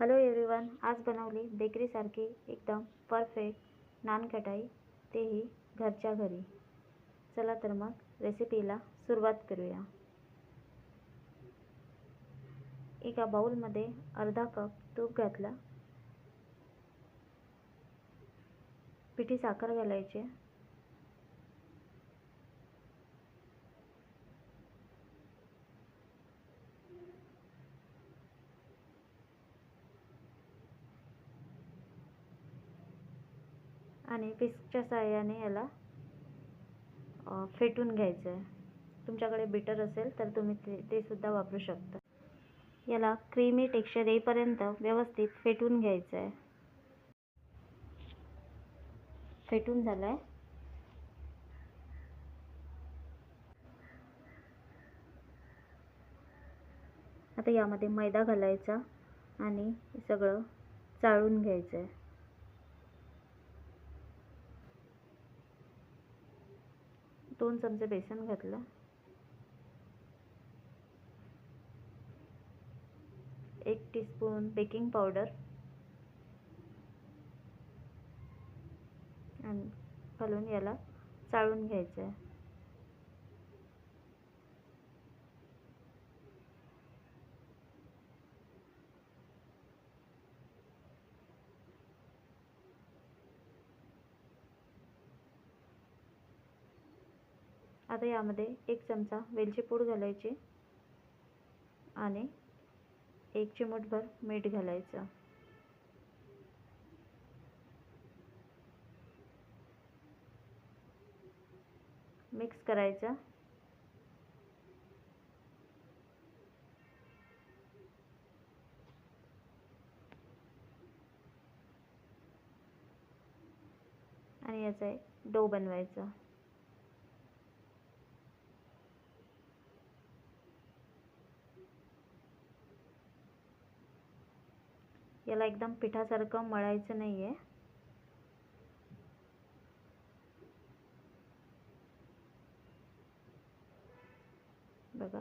Hello everyone आज बनवली बेकरीसारखी एकदम परफेक्ट नानखटाई तेही घरच्या घरी. चला तर मग रेसिपीला सुरुवात करूया. एका बाऊलमध्ये अर्धा कप तूप घातला. पिठी साखर घालायची. आणि पिस्कच्या साह्याने याला फेटून घ्यायचं आहे तुमच्याकडे बिटर असेल तर तुम्ही ते ते सुद्धा वापरू शकता. याला क्रीमी टेक्स्चर येईपर्यंत व्यवस्थित फेटून घ्यायचं आहे फेटून झालं आहे आता यामध्ये मैदा घालायचा आणि सगळं चाळून घ्यायचं आहे दोन चमचे बेसन घातलं. एक टीस्पून बेकिंग पावडर आणि घालून याला चाळून घ्यायचं आहे आता यामध्ये एक चमचा वेलची पूड घालायची आणि एक चिमूटभर मीठ घालायचं. मिक्स करायचं. आणि याचा एक डो बनवायचा. याला एकदम पिठासारखं मळायचं नाही आहे बघा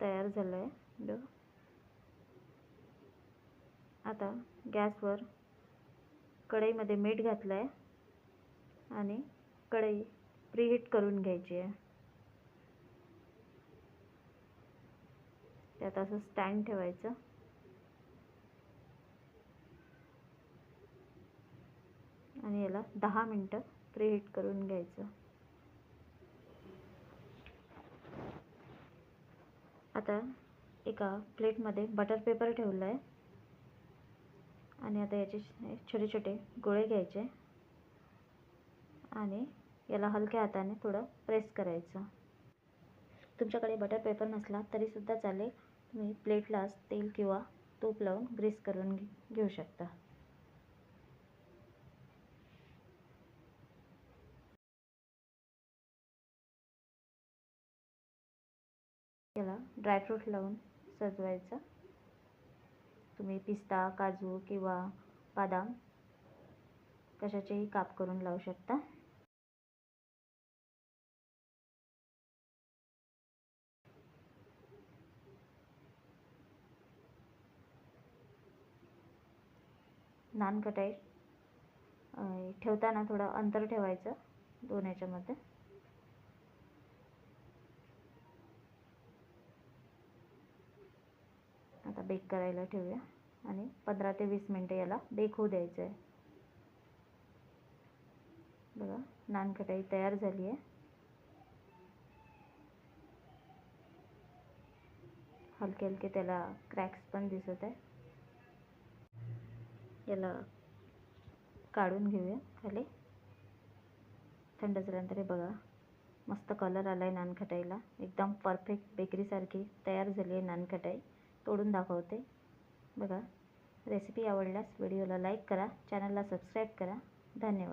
तयार झालं आहे डो आता गॅसवर कढईमध्ये मीठ घातलं आहे आणि कढई प्रीहीट करून घ्यायची आहे. त्यात असं स्टँड ठेवायचं. आणि याला दहा मिनटं प्रीहीट करून घ्यायचं. आता एका प्लेटमध्ये बटर पेपर ठेवलं आहे आणि आता याचे छोटे छोटे गोळे घ्यायचे. आणि याला हलक्या हाताने थोडं प्रेस करायचं. तुमच्याकडे बटर पेपर नसला तरीसुद्धा चालेल. तुम्ही प्लेटलाच तेल किंवा तूप लावून ग्रीस करून घेऊ शकता. याला ड्रायफ्रूट लावून सजवायचं. तुम्ही पिस्ता काजू किंवा बदाम कशाचेही काप करून लावू शकता. नान कटाई ठेवताना थोडं अंतर ठेवायचं दोन याच्यामध्ये आता बेक करायला ठेवूया. आणि पंधरा ते वीस मिनटं याला बेक होऊ द्यायचं आहे बघा नानखटाई तयार झाली आहे. हलके हलके त्याला क्रॅक्स पण दिसत आहे. याला काढून घेऊया खाली. थंड झाल्यानंतर हे बघा मस्त कलर आला आहे नानखटाईला एकदम परफेक्ट बेकरीसारखी तयार झाली आहे नानखटाई तोडून दाखवते. बघा रेसिपी आवडल्यास व्हिडिओला लाईक करा चॅनलला सबस्क्राईब करा. धन्यवाद.